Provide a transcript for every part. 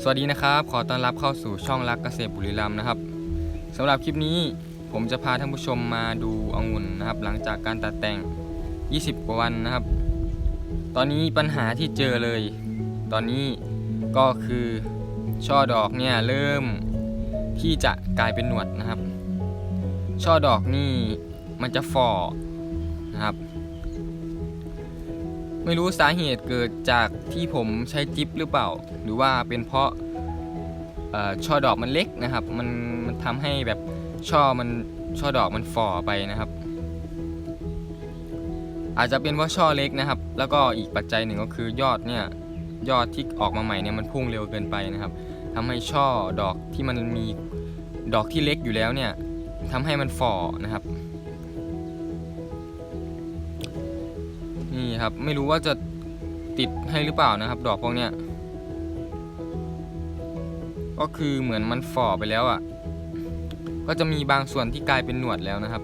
สวัสดีนะครับ ขอต้อนรับเข้าสู่ช่องรักเกษตรบุรีรัมย์นะครับสำหรับคลิปนี้ผมจะพาท่านผู้ชมมาดูองุ่นนะครับ หลังจากการตัดแต่ง 20 กว่าวันนะครับ ตอนนี้ปัญหาที่เจอเลย ตอนนี้ก็คือช่อดอกเนี่ยเริ่มที่จะกลายเป็นหนวดนะครับ ช่อดอกนี่มันจะฝ่อนะครับ ไม่รู้สาเหตุเกิดจากที่ผมใช้จิ๊บหรือเปล่า หรือว่าเป็นเพราะช่อดอกมันเล็กนะครับ มันมันทำให้แบบช่อมันช่อดอกมันฝ่อไปนะครับ อาจจะเป็นเพราะช่อเล็กนะครับ แล้วก็อีกปัจจัยหนึ่งก็คือยอดเนี่ยยอดที่ออกมาใหม่เนี่ยมันพุ่งเร็วเกินไปนะครับทำให้ช่อดอกที่มันมีดอกที่เล็กอยู่แล้วเนี่ยทำให้มันฝ่อนะครับ นี่ครับ ไม่รู้ว่าจะติดให้หรือเปล่านะครับ ดอกพวกเนี้ยก็คือเหมือนมันฝ่อไปแล้วอะ่ะ ก็จะมีบางส่วนที่กลายเป็นหนวดแล้วนะครับ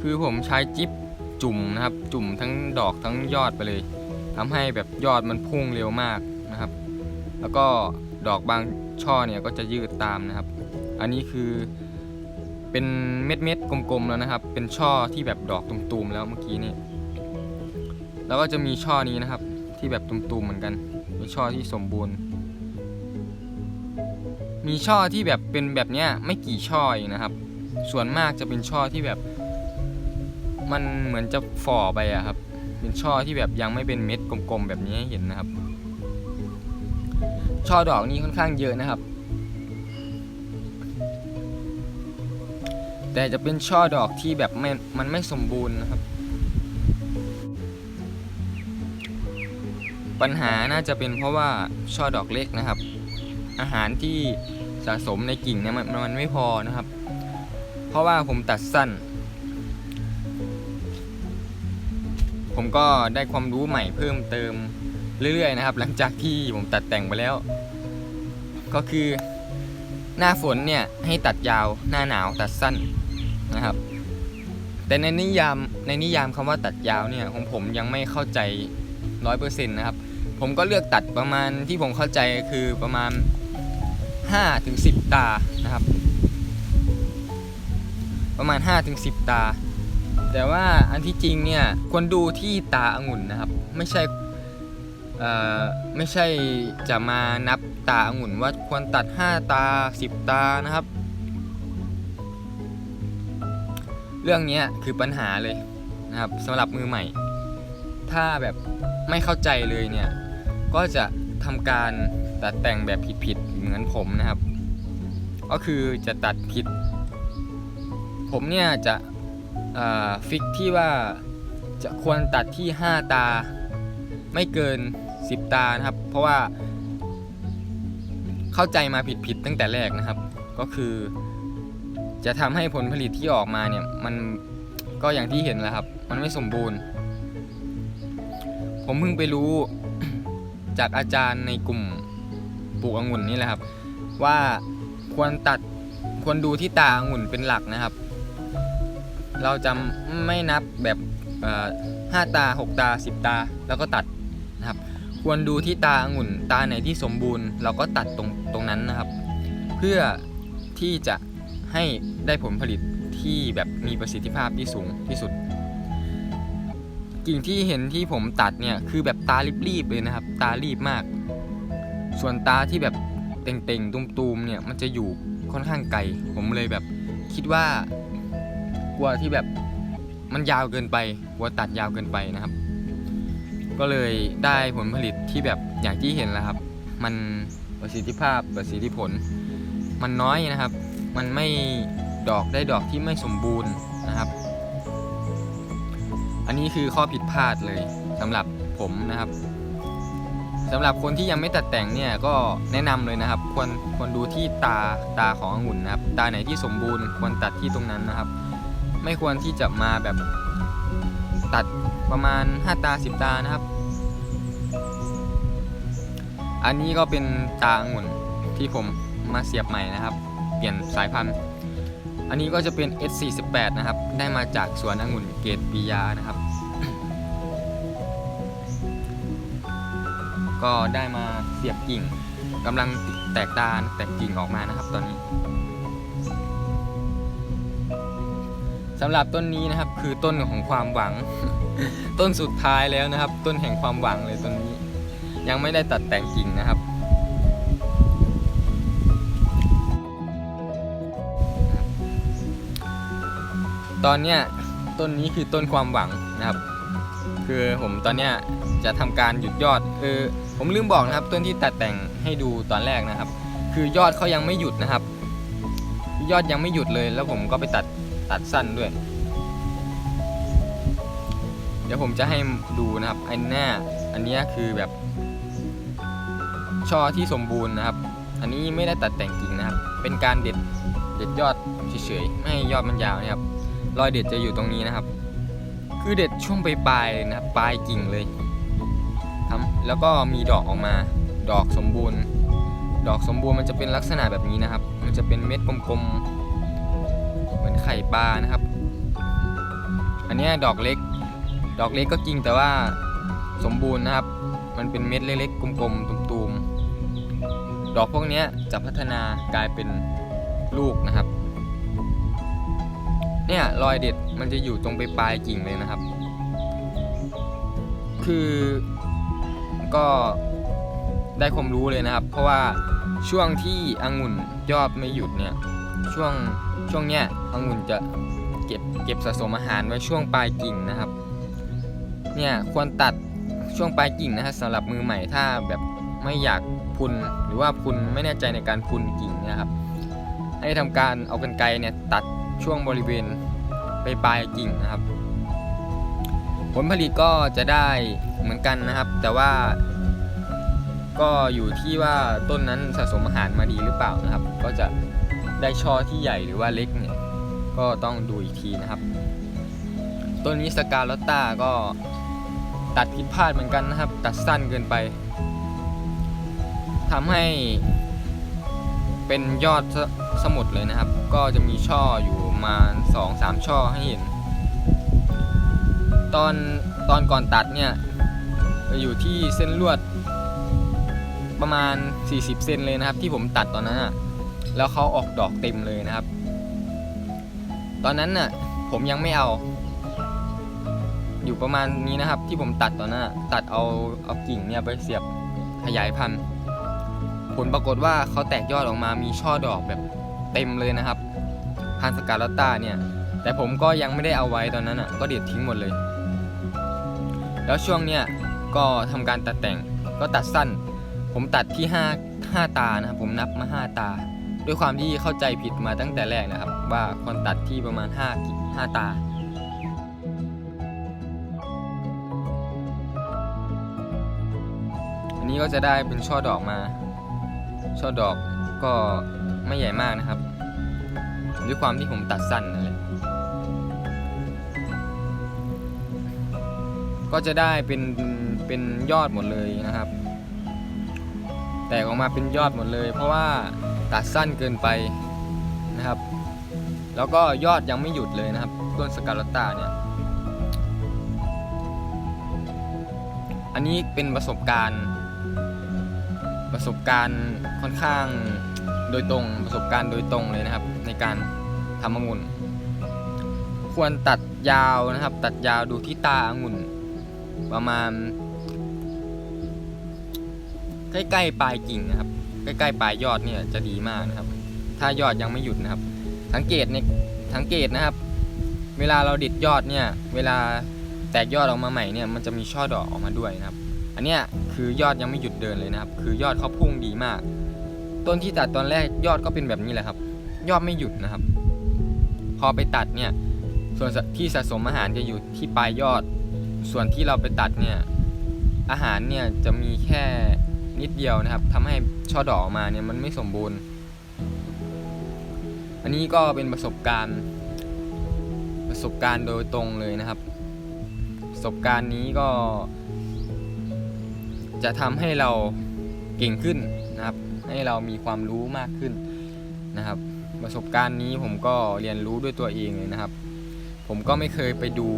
คือผมใช้จิ๊บจุ่มนะครับ จุ่มทั้งดอกทั้งยอดไปเลยทำให้แบบยอดมันพุ่งเร็วมากนะครับ แล้วก็ดอกบางช่อเนี่ยก็จะยืดตามนะครับ อันนี้คือ เป็นเม็ดเม็ดกลมๆแล้วนะครับ เป็นช่อที่แบบดอกตุ่มๆแล้วเมื่อกี้นี่แล้วก็จะมีช่อนี้นะครับ ที่แบบตุ่มๆเหมือนกันเป็นช่อที่สมบูรณ์ มีช่อที่แบบเป็นแบบเนี้ยไม่กี่ช่อเองนะครับ ส่วนมากจะเป็นช่อที่แบบ มันเหมือนจะฝ่อไปอะครับ เป็นช่อที่แบบยังไม่เป็นเม็ดกลมๆแบบนี้ให้เห็นนะครับ ช่อดอกนี้ค่อนข้างเยอะนะครับ แต่จะเป็นช่อดอกที่แบบม,มันไม่สมบูรณ์นะครับ ปัญหาน่าจะเป็นเพราะว่าช่อดอกเล็กนะครับ อาหารที่สะสมในกิ่งเนี่ยมันมันไม่พอนะครับ เพราะว่าผมตัดสั้น ผมก็ได้ความรู้ใหม่เพิ่มเติมเรื่อยๆนะครับ หลังจากที่ผมตัดแต่งไปแล้ว ก็คือหน้าฝนเนี่ยให้ตัดยาวหน้าหนาวตัดสั้น นะครับ แต่ในนิยามในนิยามคำว่าตัดยาวเนี่ยของผมยังไม่เข้าใจร้อยเปอร์เซ็นต์นะครับ ผมก็เลือกตัดประมาณที่ผมเข้าใจคือประมาณ5ถึง10 ตานะครับ ประมาณ5ถึง10 ตา แต่ว่าอันที่จริงเนี่ยควรดูที่ตาองุ่นนะครับ ไม่ใช่ไม่ใช่จะมานับตาองุ่นว่าควรตัด 5 ตา 10 ตานะครับ เรื่องนี้คือปัญหาเลยนะครับสำหรับมือใหม่ ถ้าแบบไม่เข้าใจเลยเนี่ย ก็จะทำการตัดแต่งแบบผิดๆเหมือนผมนะครับ ก็คือจะตัดผิด ผมเนี่ยจะฟิกที่ว่าจะควรตัดที่ 5 ตา ไม่เกิน 10 ตานะครับ เพราะว่าเข้าใจมาผิดๆตั้งแต่แรกนะครับ ก็คือ จะทำให้ผลผลิตที่ออกมาเนี่ยมันก็อย่างที่เห็นแหล้วครับ มันไม่สมบูรณ์ ผมเพิ่งไปรู้จากอาจารย์ในกลุ่มปลูกองุ่นนี่แหละครับ ว่าควรตัดควรดูที่ตาองุ่นเป็นหลักนะครับ เราจะไม่นับแบบห้าตาหกตาสิบตาแล้วก็ตัดนะครับ ควรดูที่ตาองุ่น ตาไหนที่สมบูรณ์ เราก็ตัดตรงตรงนั้นนะครับ เพื่อที่จะ ให้ได้ผลผลิตที่แบบมีประสิทธิภาพที่สูงที่สุด กิ่งที่เห็นที่ผมตัดเนี่ยคือแบบตารีบๆเลยนะครับ ตารีบมาก ส่วนตาที่แบบเต่งๆตุมๆเนี่ยมันจะอยู่ค่อนข้างไกล ผมเลยแบบคิดว่ากลัวที่แบบมันยาวเกินไปกลัวตัดยาวเกินไปนะครับ ก็เลยได้ผลผลิตที่แบบอย่างที่เห็นแล้วครับ มันประสิทธิภาพประสิทธิผล มันน้อยนะครับ มันไม่ดอกได้ดอกที่ไม่สมบูรณ์นะครับ อันนี้คือข้อผิดพลาดเลยสำหรับผมนะครับสำหรับคนที่ยังไม่ตัดแต่งเนี่ยก็แนะนำเลยนะครับ ควรควรดูที่ตาตาขององุ่นนะครับ ตาไหนที่สมบูรณ์ควรตัดที่ตรงนั้นนะครับ ไม่ควรที่จะมาแบบตัดประมาณ 5 ตา 10 ตานะครับ อันนี้ก็เป็นตาองุ่นที่ผมมาเสียบใหม่นะครับ ลี่ยนสายพันธุ์ อันนี้ก็จะเป็น S48 นะครับ ได้มาจากสวนองุ่นเกตปียานะครับ ก็ได้มาเสียบกิ่งกำลังแตกตาแตกกิ่งออกมานะครับตอนนี้สำหรับต้นนี้นะครับคือต้นของความหวัง ต้นสุดท้ายแล้วนะครับ ต้นแห่งความหวังเลยต้นนี้ ยังไม่ได้ตัดแต่งกิ่งนะครับ ตอนเนี้ยต้นนี้คือต้นความหวังนะครับ คือผมตอนเนี้ยจะทำการหยุดยอดคือผมลืมบอกนะครับ ต้นที่ตัดแต่งให้ดูตอนแรกนะครับ คือยอดเขายังไม่หยุดนะครับ ยอดยังไม่หยุดเลย แล้วผมก็ไปตัดตัดสั้นด้วย เดี๋ยวผมจะให้ดูนะครับอันหน้าอันนี้คือแบบ ช่อที่สมบูรณ์นะครับ อันนี้ไม่ได้ตัดแต่งกิ่งนะครับ เป็นการเด็ดเด็ดยอดเฉยๆไม่ให้ยอดมันยาวนะครับ รอยเด็ดจะอยู่ตรงนี้นะครับ คือเด็ดช่วงปลายๆเลยนะครับปลายกิ่งเลยทำแล้วก็มีดอกออกมา ดอกสมบูรณ์ ดอกสมบูรณ์มันจะเป็นลักษณะแบบนี้นะครับ มันจะเป็นเม็ดกลมๆ เหมือนไข่ปลานะครับ อันนี้ดอกเล็ก ดอกเล็กก็จริงแต่ว่าสมบูรณ์นะครับ มันเป็นเม็ดเล็กๆ กลมๆ ตุ่มๆ ดอกพวกนี้จะพัฒนากลายเป็นลูกนะครับ เนี่ยรอยเด็ดมันจะอยู่ตรงไปปลายกิ่งเลยนะครับ คือก็ได้ความรู้เลยนะครับ เพราะว่าช่วงที่องุ่นยอดไม่หยุดเนี่ยช่วงช่วงเนี้ยองุ่นจะเก็บเก็บสะสมอาหารไว้ช่วงปลายกิ่งนะครับ เนี่ยควรตัดช่วงปลายกิ่งนะครับสำหรับมือใหม่ถ้าแบบไม่อยากพุนหรือว่าพุนไม่แน่ใจในการพุนกิ่งนะครับ ให้ทำการเอากันไกรเนี่ยตัด ช่วงบริเวณไปปลายกิ่งนะครับ ผลผลิตก็จะได้เหมือนกันนะครับ แต่ว่าก็อยู่ที่ว่าต้นนั้นสะสมอาหารมาดีหรือเปล่านะครับ ก็จะได้ช่อที่ใหญ่หรือว่าเล็กเนี่ยก็ต้องดูอีกทีนะครับ ต้นนี้สกาลอตตาก็ตัดผิดพลาดเหมือนกันนะครับ ตัดสั้นเกินไปทำให้เป็นยอดสสมุดเลยนะครับ ก็จะมีช่ออยู่ มาณ 2-3 ช่อให้เห็น ตอนตอนก่อนตัดเนี่ย อยู่ที่เส้นลวดประมาณ 40 เซนเลยนะครับ ที่ผมตัดตอนนั้นอะแล้วเขาออกดอกเต็มเลยนะครับ ตอนนั้นน่ะผมยังไม่เอา อยู่ประมาณนี้นะครับ ที่ผมตัดตอนนั้นอะตัดเอาเอากิ่งเนี่ยไปเสียบขยายพันธุ์ผลปรากฏว่าเขาแตกยอดออกมามีช่อดอกแบบเต็มเลยนะครับ พันสกาลอตตาเนี่ย แต่ผมก็ยังไม่ได้เอาไว้ตอนนั้นอะ ก็เด็ดทิ้งหมดเลย แล้วช่วงเนี้ยก็ทำการตัดแต่งก็ตัดสั้น ผมตัดที่5 5ตานะครับผมนับมา 5 ตา ด้วยความที่เข้าใจผิดมาตั้งแต่แรกนะครับ ว่าควรตัดที่ประมาณ 5 5 ตาอันนี้ก็จะได้เป็นช่อดอกมา ช่อดอกก็ไม่ใหญ่มากนะครับ ด้วยความที่ผมตัดสั้นนั่นแหละก็จะได้เป็นเป็นยอดหมดเลยนะครับ แตกออกมาเป็นยอดหมดเลย เพราะว่าตัดสั้นเกินไปนะครับ แล้วก็ยอดยังไม่หยุดเลยนะครับต้นสกาลตตาเนี่ย อันนี้เป็นประสบการณ์ ประสบการณ์ค่อนข้าง โดยตรงประสบการณ์โดยตรงเลยนะครับ ในการทำองุ่น ควรตัดยาวนะครับ ตัดยาวดูที่ตาองุ่น ประมาณ ใกล้ๆปลายกิ่งนะครับ ใกล้ๆปลายยอดเนี่ยจะดีมากนะครับ ถ้ายอดยังไม่หยุดนะครับ สังเกตในสังเกตนะครับ เวลาเราดิดยอดเนี่ย เวลาแตกยอดออกมาใหม่เนี่ยมันจะมีช่อดอกออกมาด้วยนะครับ อันเนี้ยคือยอดยังไม่หยุดเดินเลยนะครับ คือยอดเขาพุ่งดีมาก ต้นที่ตัดตอนแรกยอดก็เป็นแบบนี้แหละครับ ยอดไม่หยุดนะครับ พอไปตัดเนี่ย ส่วนที่สะสมอาหารจะอยู่ที่ปลายยอด ส่วนที่เราไปตัดเนี่ย อาหารเนี่ยจะมีแค่นิดเดียวนะครับทำให้ช่อดอกออกมาเนี่ยมันไม่สมบูรณ์ อันนี้ก็เป็นประสบการณ์ประสบการณ์โดยตรงเลยนะครับ ประสบการณ์นี้ก็ จะทำให้เราเก่งขึ้นนะครับ ให้เรามีความรู้มากขึ้นนะครับ ประสบการณ์นี้ผมก็เรียนรู้ด้วยตัวเองเลยนะครับ ผมก็ไม่เคยไปดู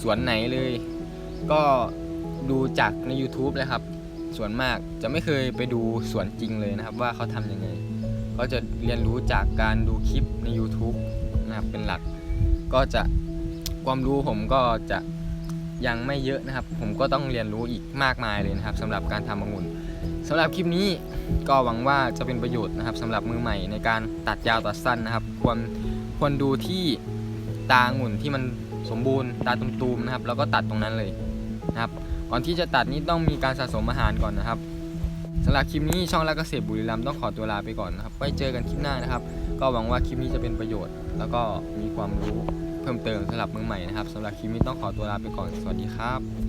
สวนไหนเลย ก็ดูจากใน YouTube เลยครับส่วนมากจะไม่เคยไปดูสวนจริงเลยนะครับ ว่าเขาทำยังไงก็จะเรียนรู้จากการดูคลิปใน YouTube นะครับเป็นหลัก ก็จะความรู้ผมก็จะยังไม่เยอะนะครับ ผมก็ต้องเรียนรู้อีกมากมายเลยนะครับสำหรับการทำองุ่น สำหรับคลิปนี้ก็หวังว่าจะเป็นประโยชน์นะครับสำหรับมือใหม่ในการตัดยาวตัดสั้นนะครับ ควรควรดูที่ตาองุ่นที่มันสมบูรณ์ตาตุ่มๆนะครับ แล้วก็ตัดตรงนั้นเลยนะครับ ก่อนที่จะตัดนี้ต้องมีการสะสมอาหารก่อนนะครับสำหรับคลิปนี้ช่องรักเกษตรบุรีรัมย์ต้องขอตัวลาไปก่อนนะครับไว้เจอกันคลิปหน้านะครับ ก็หวังว่าคลิปนี้จะเป็นประโยชน์ แล้วก็มีความรู้เพิ่มเติมสำหรับมือใหม่นะครับสำหรับคลิปนี้ต้องขอตัวลาไปก่อนสวัสดีครับ